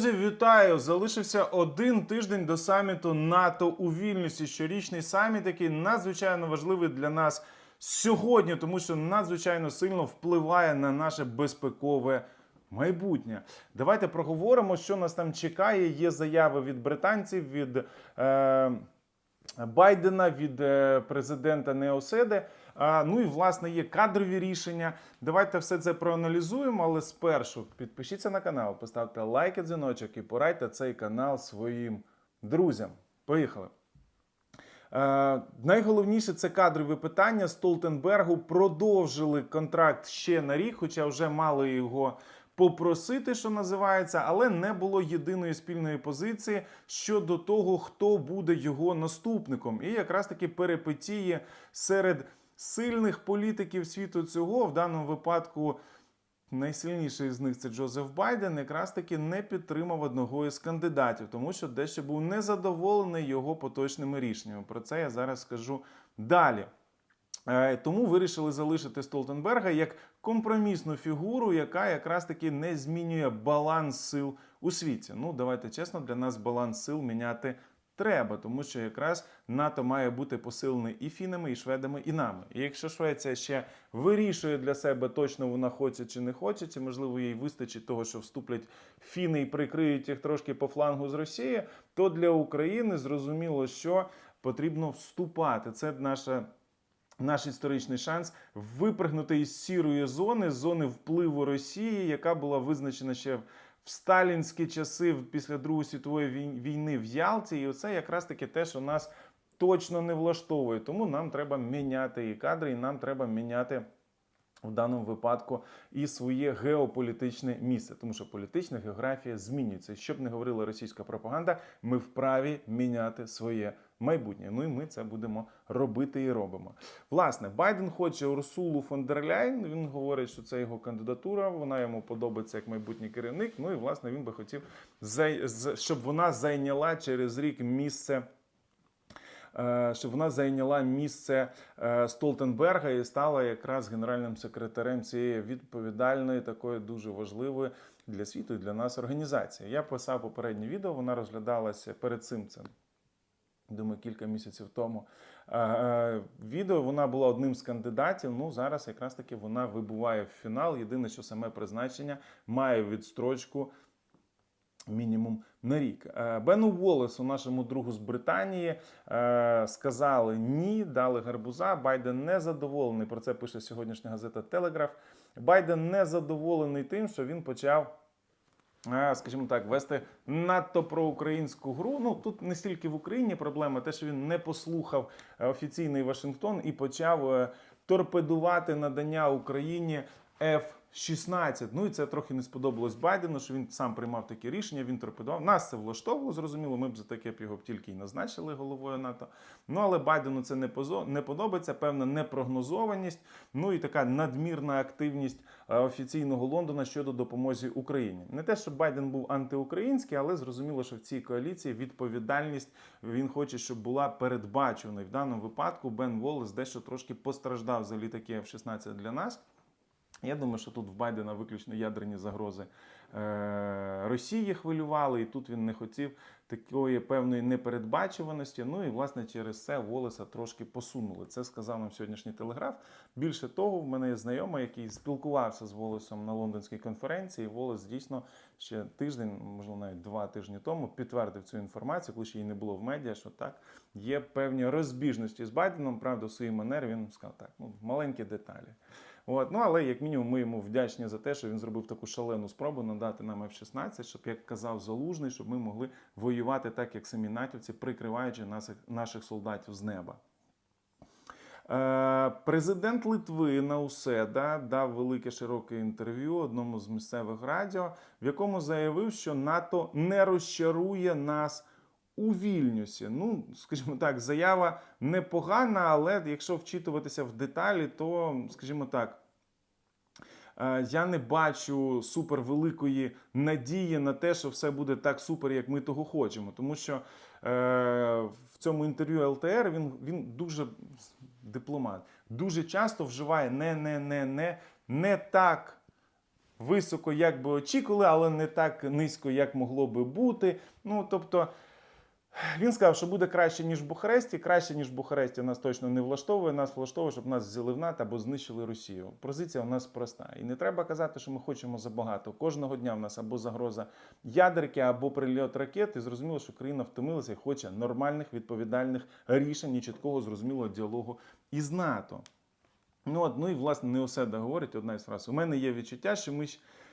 Друзі, вітаю! Залишився один тиждень до саміту НАТО у Вільнюсі. Щорічний саміт, який надзвичайно важливий для нас сьогодні, тому що надзвичайно сильно впливає на наше безпекове майбутнє. Давайте проговоримо, що нас там чекає. Є заяви від британців, від. Е- Байдена від е, президента Неоседи. Ну і власне є кадрові рішення. Давайте все це проаналізуємо. Але спершу підпишіться на канал, поставте лайк, дзвіночок і порадьте цей канал своїм друзям. Поїхали. Е, найголовніше це кадрові питання. Столтенбергу продовжили контракт ще на рік, хоча вже мали його попросити, що називається, але не було єдиної спільної позиції щодо того, хто буде його наступником. І якраз таки перепетіє серед сильних політиків світу цього в даному випадку. Найсильніший з них це Джозеф Байден, якраз таки не підтримав одного із кандидатів, тому що дещо був незадоволений його поточними рішеннями. Про це я зараз скажу далі. Е, Тому вирішили залишити Столтенберга як компромісну фігуру, яка якраз таки не змінює баланс сил у світі. Ну, давайте чесно, для нас баланс сил міняти треба, тому що якраз НАТО має бути посилений і фінами, і шведами, і нами. І якщо Швеція ще вирішує для себе точно вона хоче чи не хоче, чи можливо їй вистачить того, що вступлять фіни і прикриють їх трошки по флангу з Росії, то для України зрозуміло, що потрібно вступати. Це наша. Наш історичний шанс випригнути із сірої зони, зони впливу Росії, яка була визначена ще в сталінські часи після Другої світової вій- війни в Ялті. І оце якраз таки те, що нас точно не влаштовує. Тому нам треба міняти і кадри, і нам треба міняти. В даному випадку і своє геополітичне місце, тому що політична географія змінюється. Щоб не говорила російська пропаганда, ми вправі міняти своє майбутнє. Ну і ми це будемо робити і робимо. Власне, Байден хоче Урсулу фон дер Ляйн. Він говорить, що це його кандидатура. Вона йому подобається як майбутній керівник. Ну і власне він би хотів, щоб вона зайняла через рік місце. е, Щоб вона зайняла місце е, Столтенберга і стала якраз генеральним секретарем цієї відповідальної, такої дуже важливої для світу і для нас організації. Я писав попереднє відео, вона розглядалася перед цим. Це думаю, кілька місяців тому. Е, Відео вона була одним з кандидатів. Ну зараз якраз таки вона вибуває в фінал. Єдине, що саме призначення має відстрочку. Мінімум на рік Е, Бену Волесу, нашому другу з Британії, е, сказали ні, дали гарбуза. Байден не задоволений. Про це пише сьогоднішня газета Телеграф. Байден не задоволений тим, що він почав е, скажімо так, вести надто проукраїнську гру. Ну тут не стільки в Україні проблема, те, що він не послухав е, офіційний Вашингтон і почав е, торпедувати надання Україні F-16. Ну і це трохи не сподобалось Байдену, що він сам приймав такі рішення. Він торпедував. Нас це влаштовувало, зрозуміло. Ми б за таке б його б тільки й назначили головою НАТО. Ну але Байдену це не позо- не подобається. Певна непрогнозованість. Ну і така надмірна активність е, офіційного Лондона щодо допомоги Україні. Не те, щоб Байден був антиукраїнський, але зрозуміло, що в цій коаліції відповідальність він хоче, щоб була передбачена. І в даному випадку Бен Волес дещо трошки постраждав за літаки F-16 для нас. Я думаю, що тут в Байдена виключно ядерні загрози е, Росії хвилювали, і тут він не хотів такої певної непередбачуваності. Ну і власне через це Волеса трошки посунули. Це сказав нам сьогоднішній телеграф. Більше того, в мене є знайомий, який спілкувався з Волесом на лондонській конференції. І Волес дійсно ще тиждень, можливо, навіть два тижні тому підтвердив цю інформацію, коли ще її не було в медіа, що так є певні розбіжності з Байденом. Правда, у своїй манері він сказав так, ну маленькі деталі. От, ну але як мінімум ми йому вдячні за те, що він зробив таку шалену спробу надати нам F-16, щоб як казав залужний, щоб ми могли воювати так, як самі натівці, прикриваючи наших, наших солдатів з неба. Е, Президент Литви Науседа дав велике широке інтерв'ю одному з місцевих радіо, в якому заявив, що НАТО не розчарує нас у Вільнюсі. Ну, скажімо так, заява непогана, але якщо вчитуватися в деталі, то, скажімо так, е, я не бачу супервеликої надії на те, що все буде так супер, як ми того хочемо. Тому що е, в цьому інтерв'ю ЛТР він, він дуже дипломат, дуже часто вживає не, не, не, не, не так високо, як би очікували, але не так низько, як могло би бути. Ну тобто. Він сказав, що буде краще, ніж в Бухаресті. Краще, ніж в Бухаресті, нас точно не влаштовує. Нас влаштовує, щоб нас взяли в НАТО або знищили Росію. Позиція у нас проста. І не треба казати, що ми хочемо забагато. Кожного дня в нас або загроза ядерки, або прильот ракет. І зрозуміло, що країна втомилася і хоче нормальних відповідальних рішень і чіткого зрозумілого діалогу із НАТО. Ну, от, ну і власне не Неоседа говорить одна із фраз. У мене є відчуття, що ми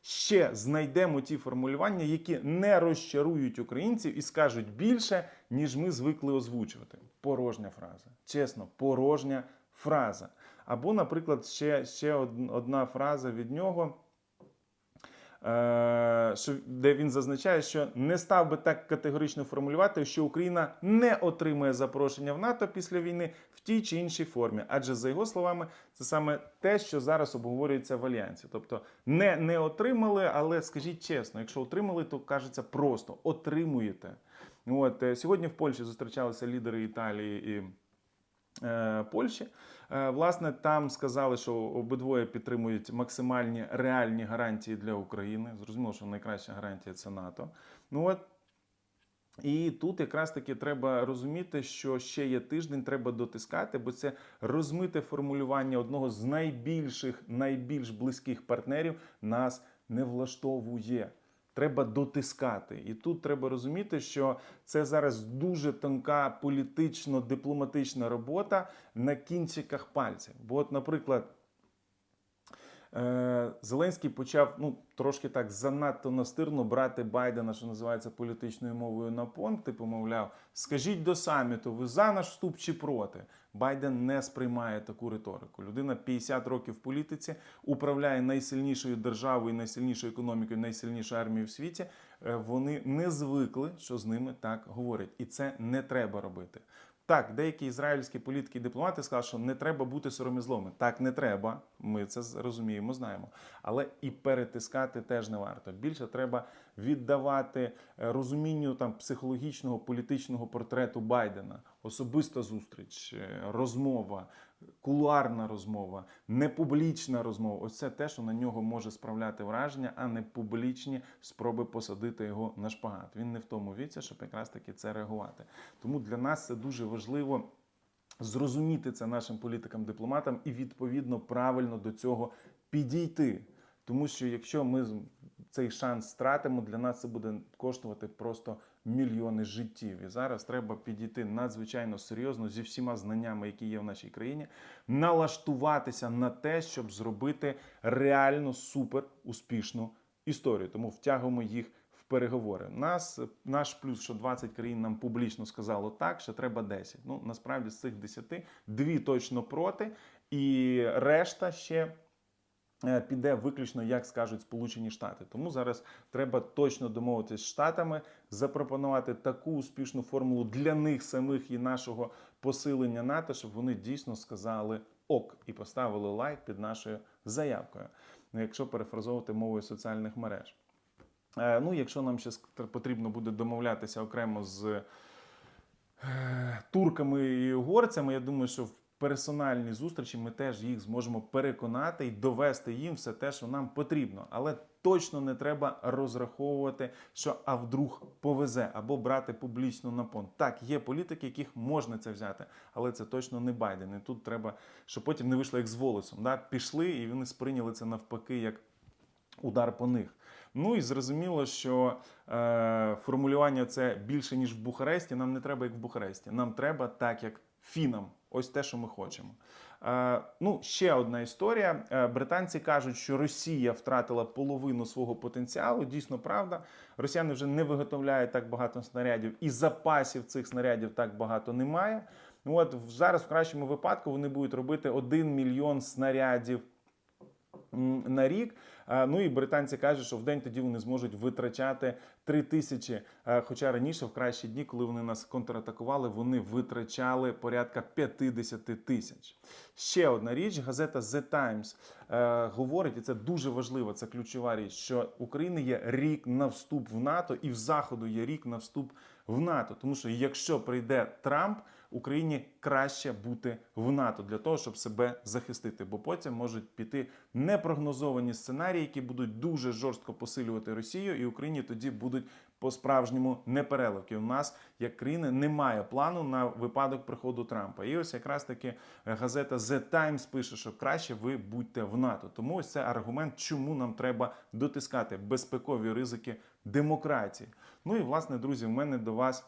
ще знайдемо ті формулювання, які не розчарують українців і скажуть більше, ніж ми звикли озвучувати. Порожня фраза. Чесно, порожня фраза. Або, наприклад, ще, ще одна фраза від нього. Е, де він зазначає, що не став би так категорично формулювати, що Україна не отримує запрошення в НАТО після війни в тій чи іншій формі. Адже за його словами, це саме те, що зараз обговорюється в альянсі. Тобто не, не отримали, але скажіть чесно, якщо отримали, то кажеться просто отримуєте. От е, сьогодні в Польщі зустрічалися лідери Італії і е, Польщі. Е, Власне, там сказали, що обидвоє підтримують максимальні реальні гарантії для України. Зрозуміло, що найкраща гарантія це НАТО. Ну от. І тут якраз таки треба розуміти, що ще є тиждень, треба дотискати, бо це розмите формулювання одного з найбільших, найбільш близьких партнерів нас не влаштовує. Треба дотискати. І тут треба розуміти, що це зараз дуже тонка політично-дипломатична робота на кінчиках пальців. Бо, от, наприклад, Зеленський почав ну трошки так занадто настирно брати Байдена, що називається політичною мовою на понт. Типу, мовляв, скажіть до саміту, ви за наш вступ чи проти? Байден не сприймає таку риторику. Людина 50 років в політиці управляє найсильнішою державою, найсильнішою економікою, найсильнішою армією в світі. Е, Вони не звикли, що з ними так говорять, і це не треба робити. Так, деякі ізраїльські політики і дипломати сказали, що не треба бути сором'язливими. Так, не треба. Ми це розуміємо, знаємо. Але і перетискати теж не варто. Більше треба віддавати е, розумінню там психологічного політичного портрету Байдена. Особиста зустріч, е, розмова, кулуарна розмова, непублічна розмова. Ось це те, що на нього може справляти враження, а не публічні спроби посадити його на шпагат. Він не в тому віці, щоб якраз таки це реагувати. Тому для нас це дуже важливо. Зрозуміти це нашим політикам-дипломатам і відповідно правильно до цього підійти. Тому що якщо ми цей шанс стратимо, для нас це буде коштувати просто мільйони життів. І зараз треба підійти надзвичайно серйозно зі всіма знаннями, які є в нашій країні, налаштуватися на те, щоб зробити реально супер успішну історію. Тому втягуємо їх переговори. Нас наш плюс, що 20 країн нам публічно сказало так, що треба 10. Ну насправді з цих 10 дві точно проти, і решта ще. Е, Піде виключно, як скажуть Сполучені Штати. Тому зараз треба точно домовитися з Штатами, запропонувати таку успішну формулу для них самих і нашого посилення НАТО, щоб вони дійсно сказали ок і поставили лайк під нашою заявкою. Якщо перефразовувати мовою соціальних мереж. Е, Ну, якщо нам ще потрібно буде домовлятися окремо з е, турками і угорцями, я думаю, що в персональній зустрічі ми теж їх зможемо переконати і довести їм все те, що нам потрібно. Але точно не треба розраховувати, що а вдруг повезе або брати публічно на понт. Так, є політики, яких можна це взяти, але це точно не Байден. І тут треба, щоб потім не вийшло як з волосом. Да? Пішли і вони сприйняли це навпаки як удар по них. Ну і зрозуміло, що е, формулювання це більше ніж в Бухаресті. Нам не треба як в Бухаресті. Нам треба так, як фінам. Ось те, що ми хочемо. Е, ну, ще одна історія. Е, британці кажуть, що Росія втратила половину свого потенціалу. Дійсно, правда. Росіяни вже не виготовляють так багато снарядів, і запасів цих снарядів так багато немає. От зараз, в кращому випадку, вони будуть робити 1 мільйон снарядів на рік. Ну і британці кажуть, що в день тоді вони зможуть витрачати 3 тисячі. Хоча раніше, в кращі дні, коли вони нас контратакували, вони витрачали порядка 50 тисяч. Ще одна річ, газета The Times е, говорить, і це дуже важливо, це ключова річ, що України є рік на вступ в НАТО, і в Заходу є рік на вступ в НАТО. Тому що якщо прийде Трамп, Україні краще бути в НАТО для того, щоб себе захистити, бо потім можуть піти непрогнозовані сценарії. які будуть дуже жорстко посилювати Росію, і Україні тоді будуть по-справжньому непереливки. У нас, як країни, немає плану на випадок приходу Трампа. І ось якраз таки е, газета The Times пише, що краще ви будьте в НАТО. Тому ось це аргумент, чому нам треба дотискати безпекові ризики демократії. Ну і власне, друзі, в мене до вас.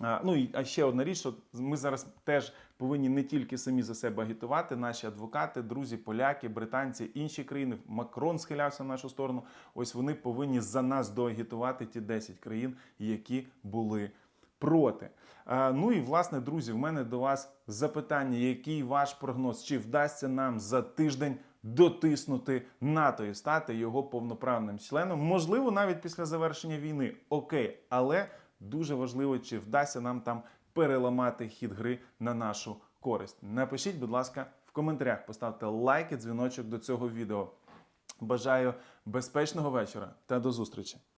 Ну і а ще одна річ, що ми зараз теж повинні не тільки самі за себе агітувати, наші адвокати, друзі, поляки, британці, інші країни. Макрон схилявся в нашу сторону. Ось вони повинні за нас доагітувати ті 10 країн, які були проти. Ну і власне, друзі, в мене до вас запитання: який ваш прогноз? Чи вдасться нам за тиждень дотиснути НАТО і стати його повноправним членом? Можливо, навіть після завершення війни. Окей, але дуже важливо, чи вдасться нам там переламати хід гри на нашу користь. Напишіть, будь ласка, в коментарях, поставте лайк і дзвіночок до цього відео. Бажаю безпечного вечора та до зустрічі!